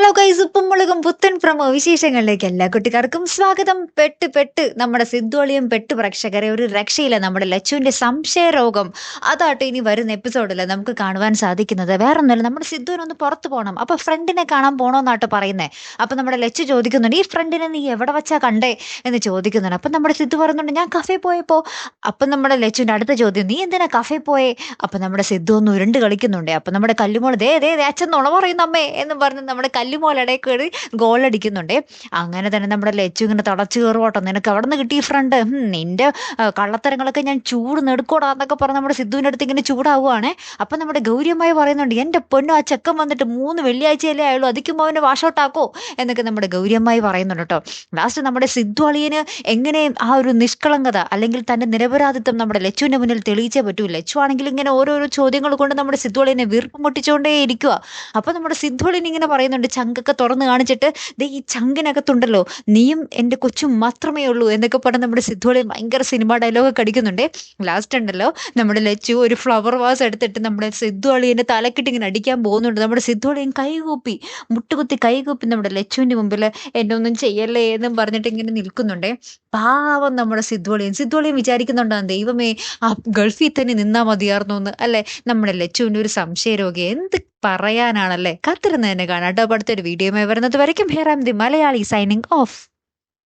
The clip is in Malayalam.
ഹലോ ഗൈസ് ഉപ്പും മുളകും പുത്തൻ പ്രമോ വിശേഷങ്ങളിലേക്ക് എല്ലാ കുട്ടിക്കാർക്കും സ്വാഗതം. പെട്ട് പെട്ട് നമ്മുടെ സിദ്ധോളിയും പെട്ട് പ്രേക്ഷകരെ ഒരു രക്ഷയില്ല നമ്മുടെ ലച്ചുവിന്റെ സംശയരോഗം അതാട്ട് ഇനി വരുന്ന എപ്പിസോഡിൽ നമുക്ക് കാണുവാൻ സാധിക്കുന്നത്. വേറൊന്നുമില്ല നമ്മുടെ സിദ്ധുവിനൊന്ന് പുറത്ത് പോകണം അപ്പൊ ഫ്രണ്ടിനെ കാണാൻ പോണോന്നാട്ട് പറയുന്നത് അപ്പൊ നമ്മുടെ ലച്ചു ചോദിക്കുന്നുണ്ട് ഈ ഫ്രണ്ടിനെ നീ എവിടെ വെച്ചാ കണ്ടേ? എന്ന് ചോദിക്കുന്നുണ്ട്. അപ്പൊ നമ്മുടെ സിദ്ധു പറയുന്നുണ്ട് ഞാൻ കഫേ പോയപ്പോ. അപ്പൊ നമ്മുടെ ലച്ചുവിന്റെ അടുത്ത ചോദ്യം നീ എന്തിനാ കഫേ പോയേ? അപ്പൊ നമ്മുടെ സിദ്ധു ഒന്ന് ഉരുണ്ട് കളിക്കുന്നുണ്ട്. അപ്പൊ നമ്മുടെ കല്ലുമോൾ ദേ ദേ അച്ഛൻ നുണ പറയുന്ന അമ്മേ എന്ന് പറഞ്ഞ് നമ്മുടെ കല്ലുമോലടെ കയറി ഗോൾ അടിക്കുന്നുണ്ട്. അങ്ങനെ തന്നെ നമ്മുടെ ലച്ചു ഇങ്ങനെ തടച്ചു കയറുവാട്ടോ നിനക്ക് അവിടെ നിന്ന് കിട്ടിയ ഫ്രണ്ട് നിന്റെ കള്ളത്തരങ്ങളൊക്കെ ഞാൻ ചൂട് നെടുക്കോടാ എന്നൊക്കെ പറഞ്ഞ് നമ്മുടെ സിദ്ധുവിന്റെ അടുത്ത് ഇങ്ങനെ ചൂടാവുകയാണേ അപ്പം നമ്മുടെ ഗൗരിയമ്മായി പറയുന്നുണ്ട് എന്റെ പൊന്നു ആ ചെക്കൻ വന്നിട്ട് മൂന്ന് വെള്ളിയാഴ്ചയല്ലേ ആയുള്ളൂ അതിക്കുമ്പോൾ അവനെ വാഷ് ഔട്ട് ആക്കോ എന്നൊക്കെ നമ്മുടെ ഗൗരിയമ്മായി പറയുന്നുണ്ട് കേട്ടോ. ലാസ്റ്റ് നമ്മുടെ സിദ്ധു അളിയന് എങ്ങനെ ആ ഒരു നിഷ്കളങ്കത അല്ലെങ്കിൽ തന്റെ നിരപരാധിത്വം നമ്മുടെ ലച്ചുവിന്റെ മുന്നിൽ തെളിയിച്ചേ പറ്റൂ. ലച്ചു ആണെങ്കിൽ ഇങ്ങനെ ഓരോരോ ചോദ്യങ്ങൾ കൊണ്ട് നമ്മുടെ സിദ്ധു അളിയനെ വീർപ്പ് മുട്ടിച്ചുകൊണ്ടേ ഇരിക്കുക അപ്പം നമ്മുടെ സിദ്ധു അളിയൻ ഇങ്ങനെ പറയുന്നുണ്ട് ചങ്കൊക്കെ തുറന്ന് കാണിച്ചിട്ട് ദേ ഈ ചങ്കിനകത്തുണ്ടല്ലോ നീയും എന്റെ കൊച്ചും മാത്രമേ ഉള്ളൂ എന്നൊക്കെ പറഞ്ഞ് നമ്മുടെ സിദ്ധു അളിയൻ ഭയങ്കര സിനിമ ഡയലോഗ് അടിക്കുന്നുണ്ടേ. ലാസ്റ്റ് ഉണ്ടല്ലോ നമ്മുടെ ലച്ചു ഒരു ഫ്ലവർ വാസ് എടുത്തിട്ട് നമ്മുടെ സിദ്ധു അളിയന്റെ തലക്കിട്ട് ഇങ്ങനെ അടിക്കാൻ പോകുന്നുണ്ട്. നമ്മുടെ സിദ്ധു കൈകൂപ്പി മുട്ടുകുത്തി കൈകൂപ്പി നമ്മുടെ ലച്ചുവിന്റെ മുമ്പിൽ എന്നെ ഒന്നും ചെയ്യല്ലേ എന്നും പറഞ്ഞിട്ട് ഇങ്ങനെ നിൽക്കുന്നുണ്ടേ. പാവം നമ്മുടെ സിദ്ധുവളിയൻ സിദ്ധുവളിയൻ വിചാരിക്കുന്നുണ്ടാകും ദൈവമേ ആ ഗൾഫിൽ തന്നെ നിന്നാൽ മതിയായിരുന്നു എന്ന് അല്ലെ? നമ്മുടെ ലച്ചുവിന്റെ ഒരു സംശയരോഗി. എന്ത് പറയാനാണല്ലേ? കാത്തിരുന്ന് കാണാം. കേട്ടോ അടുത്തൊരു വീഡിയോ വരുന്നത് വരയ്ക്കും. I'm the Malayali signing off